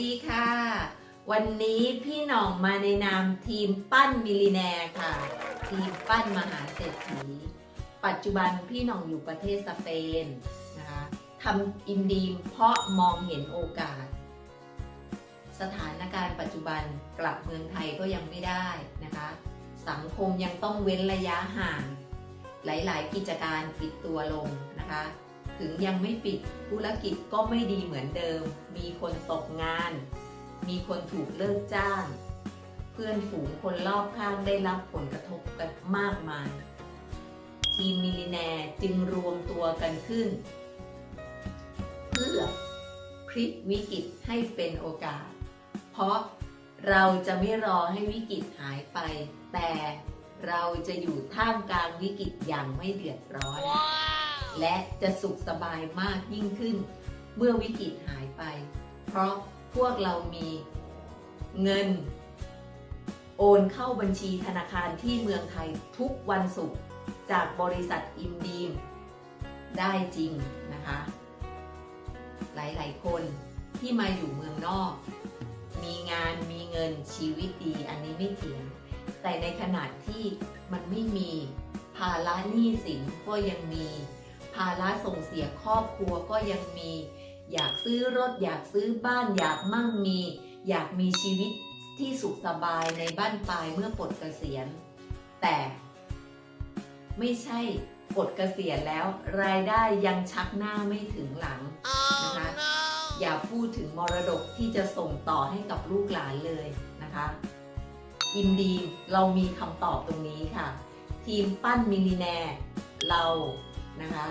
ดีค่ะ วันนี้พี่หน่องมาในนามทีมปั้นมิลลิแนร์ค่ะ ทีมปั้นมหาเศรษฐี ปัจจุบันพี่หน่องอยู่ประเทศสเปนนะคะทำอินดีมเพราะมองเห็นโอกาส สถานการณ์ปัจจุบันกลับเมืองไทยก็ยังไม่ได้นะคะ สังคมยังต้องเว้นระยะห่าง หลายๆ กิจการปิดตัวลงนะคะ ถึงยังไม่ปิดธุรกิจก็ไม่ดีเหมือนเดิม มีคนตกงาน มีคนถูกเลิกจ้าง เพื่อนฝูงคนรอบข้างได้รับผลกระทบกันมากมาย ทีมมิลลิแนร์จึงรวมตัวกันขึ้น เพื่อพลิกวิกฤตให้เป็นโอกาส เพราะเราจะไม่รอให้วิกฤตหายไป แต่เราจะอยู่ท่ามกลางวิกฤตอย่างไม่เดือดร้อน และจะสุขสบายมากยิ่งขึ้น เมื่อวิกฤตหายไป เพราะพวกเรามีเงิน โอนเข้าบัญชีธนาคารที่เมืองไทยทุกวันศุกร์จากบริษัทอิมดีมได้จริงนะคะ หลายๆ คนที่มาอยู่เมืองนอก มีงานมีเงินชีวิตดีอันนี้ไม่เถียง แต่ในขณะที่มันไม่มีภาระหนี้สินก็ยังมี ภาระส่งเสียครอบครัวก็ยังมี อยากซื้อรถ อยากซื้อบ้าน อยากมั่งมี อยากมีชีวิตที่สุขสบายในบ้านปลายเมื่อปลดเกษียณ แต่ ไม่ใช่ปลดเกษียณแล้ว รายได้ยังชักหน้าไม่ถึงหลังนะคะอย่าพูดถึงมรดกที่จะส่งต่อให้กับลูกหลานเลยนะคะยินดีเรามีคำตอบตรงนี้ค่ะ ทีมปั้นมิลลิแนร์เรา นะคะ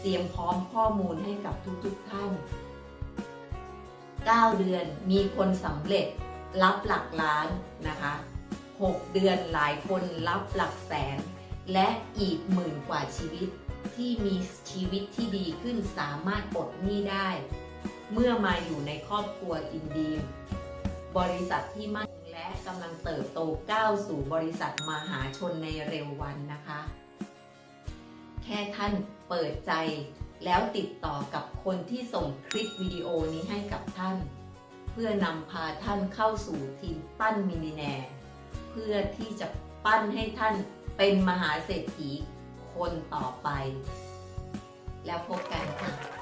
เตรียมพร้อมข้อมูลให้กับทุกๆท่าน 9 เดือนมีคนสำเร็จรับหลักล้านนะคะ 6 เดือนหลายคนรับหลักแสน และอีกหมื่นกว่าชีวิตที่มีชีวิตที่ดีขึ้นสามารถปลดหนี้ได้ เมื่อมาอยู่ในครอบครัวอินดีมบริษัทที่มั่นคงและกำลังเติบโตก้าวสู่บริษัทมหาชนในเร็ววันนะคะ ค่ท่านเปิดใจ แล้วติดต่อกับคนที่ส่งคลิปวิดีโอนี้ให้กับท่าน เพื่อนำพาท่านเข้าสู่ทีมปั้นมินิแนร์เพื่อที่จะปั้นให้ท่านเป็นมหาเศรษฐีคนต่อไป แล้วพบกันค่ะ